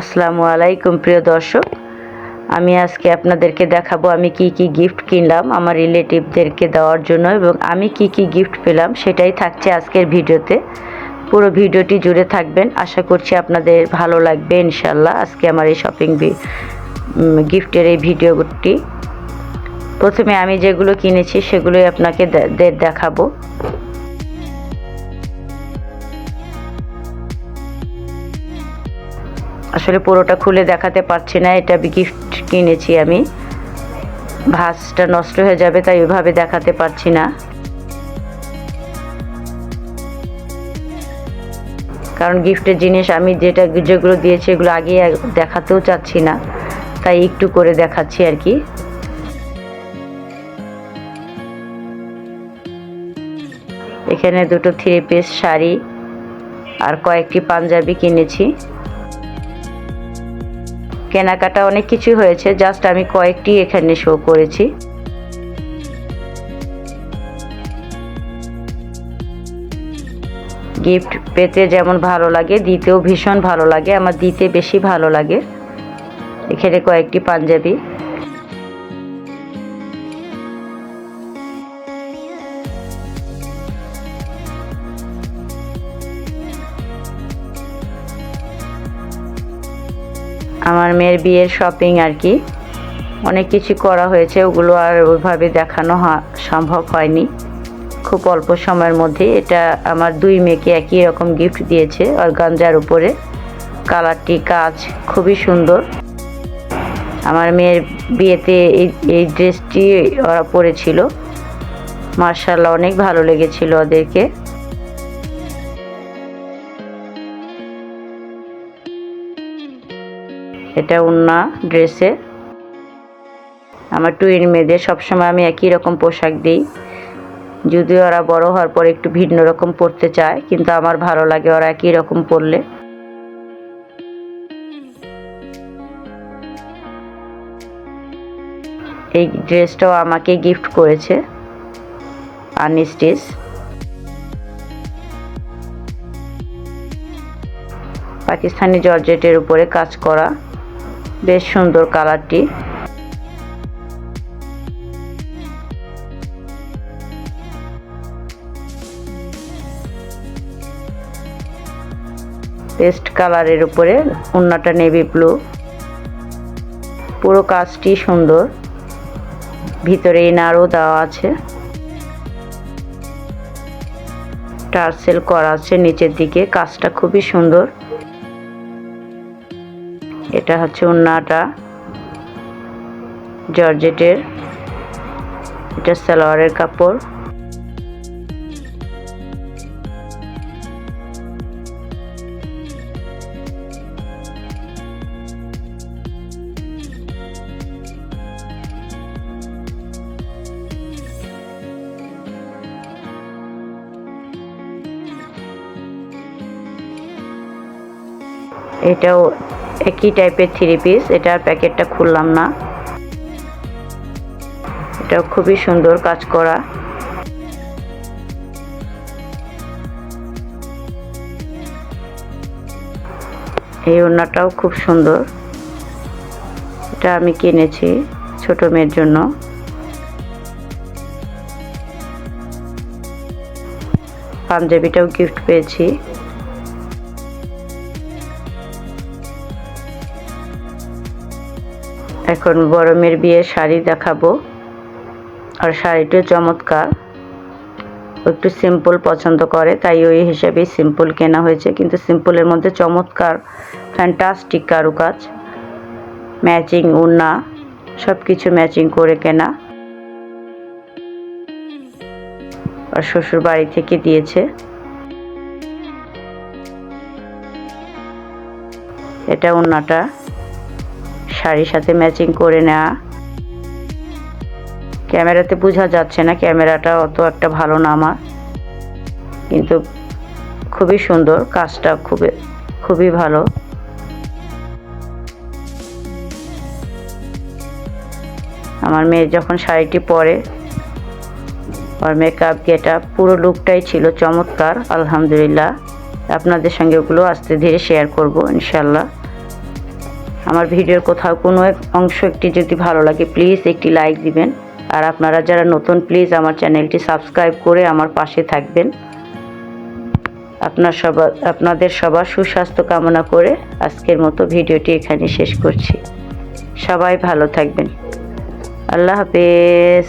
আসসালামু আলাইকুম, প্রিয় দর্শক। আমি আজকে আপনাদেরকে দেখাবো আমি কি কি গিফট কিনলাম আমার রিলেটিভদেরকে দেওয়ার জন্য এবং আমি কি কি গিফট পেলাম সেটাই থাকছে আজকের ভিডিওতে। পুরো ভিডিওটি জুড়ে থাকবেন। আশা করছি আপনাদের ভালো লাগবে ইনশাল্লাহ আজকে আমার এই শপিং গিফটের এই ভিডিওটি। প্রথমে আমি যেগুলো কিনেছি সেগুলোই আপনাকে দেখাবো। আসলে পুরোটা খুলে দেখাতে পারছি না, এটা গিফট কিনেছি আমি। ভাঁজটা নষ্ট হয়ে যাবে, তাই ওইভাবে দেখাতে পারছি না। কারণ গিফটের জিনিস আমি যেটা যেগুলো দিয়েছি, এগুলো আগে দেখাতেও চাচ্ছি না। তাই একটু করে দেখাচ্ছি আর কি। এখানে দুটো থ্রি পিস শাড়ি আর কয়েকটি পাঞ্জাবি কিনেছি। কেনাকাটা অনেক কিছু হয়েছে জাস্ট আমি কয়েকটি এখানে শো করেছি। গিফট পেতে যেমন ভালো লাগে, দিতেও ভীষণ ভালো লাগে, আমার দিতে বেশি ভালো লাগে। এখানে কয়েকটি পাঞ্জাবি। আমার মেয়ের বিয়ের শপিং আর কি। অনেক কিছু করা হয়েছে, ওগুলো আর ওইভাবে দেখানো সম্ভব হয়নি। খুব অল্প সময়ের মধ্যে এটা আমার দুই মেয়েকে একই রকম গিফট দিয়েছে অর্গানজার উপরে। কালারটি, কাজ খুবই সুন্দর। আমার মেয়ের বিয়েতে এই এই ড্রেসটি ওরা পরেছিল। মার্শাল্লাহ অনেক ভালো লেগেছিল ওদেরকে। এটা উন্না ড্রেসে আমার টুইন মেয়েদের সবসময় আমি একই রকম পোশাক দিই। যদিও ওরা বড় হওয়ার পর একটু ভিন্ন রকম পরতে চায়, কিন্তু আমার ভালো লাগে ওরা একই রকম পরলে। এই ড্রেসটাও আমাকে গিফট করেছে, আর্নিস্টিস। পাকিস্তানি জর্জেটের উপরে কাজ করা। বেশ সুন্দর কালারটি। পেস্ট কালারের উপরে উন্নাটা নেভি ব্লু। পুরো কাজটি সুন্দর। ভিতরে ইনারও দেওয়া আছে। টার্সেল করা আছে নিচের দিকে। কাজটা খুবই সুন্দর। এটা হচ্ছে উন্নাটা জর্জেটের। এটা সালোয়ারের কাপড়। এটাও একই টাইপের থ্রি পিস এটার প্যাকেটটা খুললাম না। এটাও খুবই সুন্দর কাজ করা। এই ওড়নাটাও খুব সুন্দর। এটা আমি কিনেছি ছোট মেয়ের জন্য। পাঞ্জাবিটাও গিফট পেয়েছি। এখন মেয়ের বিয়ে শাড়ি দেখাবো। আর শাড়িটিও চমৎকার। একটু সিম্পল পছন্দ করে, তাই ওই হিসাবে সিম্পল কেনা হয়েছে। কিন্তু সিম্পলের মধ্যে চমৎকার ফ্যান্টাস্টিক কারুকাজ। ম্যাচিং উন্না সব কিছু ম্যাচিং করে কেনা। আর শ্বশুর বাড়ি থেকে দিয়েছে। এটা উন্নাটা শাড়ির সাথে ম্যাচিং করে নেওয়া ক্যামেরাতে বোঝা যাচ্ছে না ক্যামেরাটা অত একটা ভালো না আমার। কিন্তু খুবই সুন্দর, কাজটা খুবই খুবই ভালো। আমার মেয়ে যখন শাড়িটি পরে, ওর মেকআপ গেট আপ পুরো লুকটাই ছিল চমৎকার, আলহামদুলিল্লাহ। আপনাদের সঙ্গে ওগুলো আস্তে ধীরে শেয়ার করব, ইনশাল্লাহ। আমার ভিডিওর কোথাও কোনো এক অংশ একটি যদি ভালো লাগে প্লিজ একটি লাইক দিবেন। আর আপনারা যারা নতুন প্লিজ আমার চ্যানেলটি সাবস্ক্রাইব করে আমার পাশে থাকবেন। আপনার সবার আপনাদের সবার সুস্বাস্থ্য কামনা করে আজকের মতো ভিডিওটি এখানে শেষ করছি। সবাই ভালো থাকবেন। আল্লাহ হাফেজ।